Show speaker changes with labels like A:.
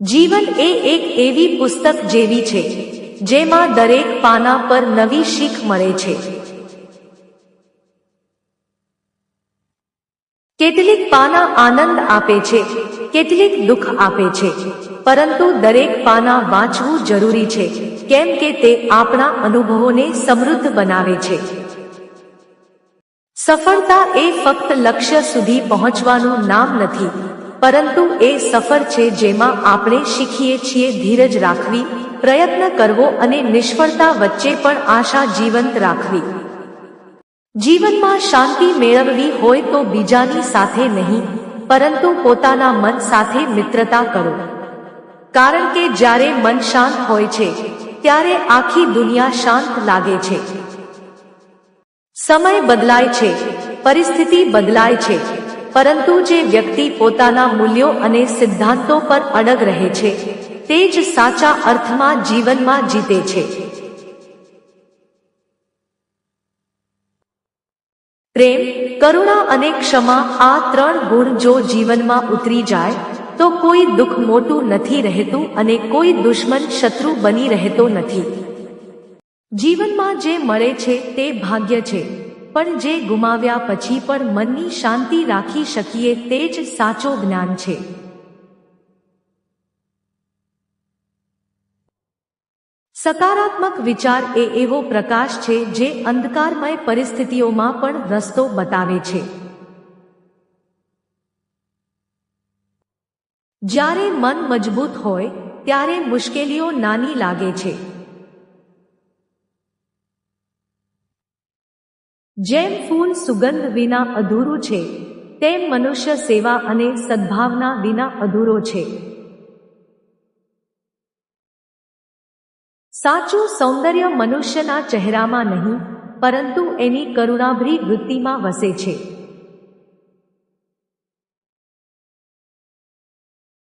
A: જીવન એ એક એવી પુસ્તક જેવી છે, જેમાં દરેક પાના પર નવી શીખ મળે છે. કેટલીક પાના આનંદ આપે છે, કેટલીક દુઃખ આપે છે, પરંતુ દરેક પાના વાંચવું જરૂરી છે, કેમ કે તે આપણા અનુભવોને સમૃદ્ધ બનાવે છે. સફળતા એ ફક્ત લક્ષ્ય સુધી પહોંચવાનું નામ નથી પરંતુ એ સફર છે જેમાં આપણે શીખીએ છીએ ધીરજ રાખવી, પ્રયત્ન કરવો અને નિષ્ફળતા વચ્ચે પણ આશા જીવંત રાખવી. જીવનમાં શાંતિ મેળવવી હોય તો બીજાની સાથે નહીં, પરંતુ પોતાના મન સાથે મિત્રતા કરો. કારણ કે જ્યારે મન શાંત હોય છે, ત્યારે આખી દુનિયા શાંત લાગે છે. સમય બદલાય છે, પરિસ્થિતિ બદલાય છે પરંતુ જે વ્યક્તિ પોતાના મૂલ્યો અને સિદ્ધાંતો પર અડગ રહે છે, તે જ સાચા અર્થમાં જીવનમાં જીતે છે. પ્રેમ, કરુણા અને ક્ષમા આ ત્રણ ગુણ જો જીવનમાં ઉતરી જાય, તો કોઈ દુઃખ મોટું નથી રહેતું અને કોઈ દુશ્મન શત્રુ બની રહેતો નથી. જીવનમાં જે મળે છે તે ભાગ્ય છે. પણ જે ગુમાવ્યા પછી પણ મનની શાંતિ રાખી શકીએ તે જ સાચો જ્ઞાન છે. સકારાત્મક વિચાર એ એવો પ્રકાશ છે જે અંધકારમય પરિસ્થિતિઓમાં પણ રસ્તો બતાવે છે. જ્યારે મન મજબૂત હોય, ત્યારે મુશ્કેલીઓ નાની લાગે છે. જેમ ફૂલ સુગંધ વિના અધૂરું છે, તેમ મનુષ્ય સેવા અને સદ્ભાવના વિના અધૂરો છે. સાચું સૌંદર્ય મનુષ્યના ચહેરામાં નહીં, પરંતુ એની કરુણાભરી વૃત્તિમાં વસે છે.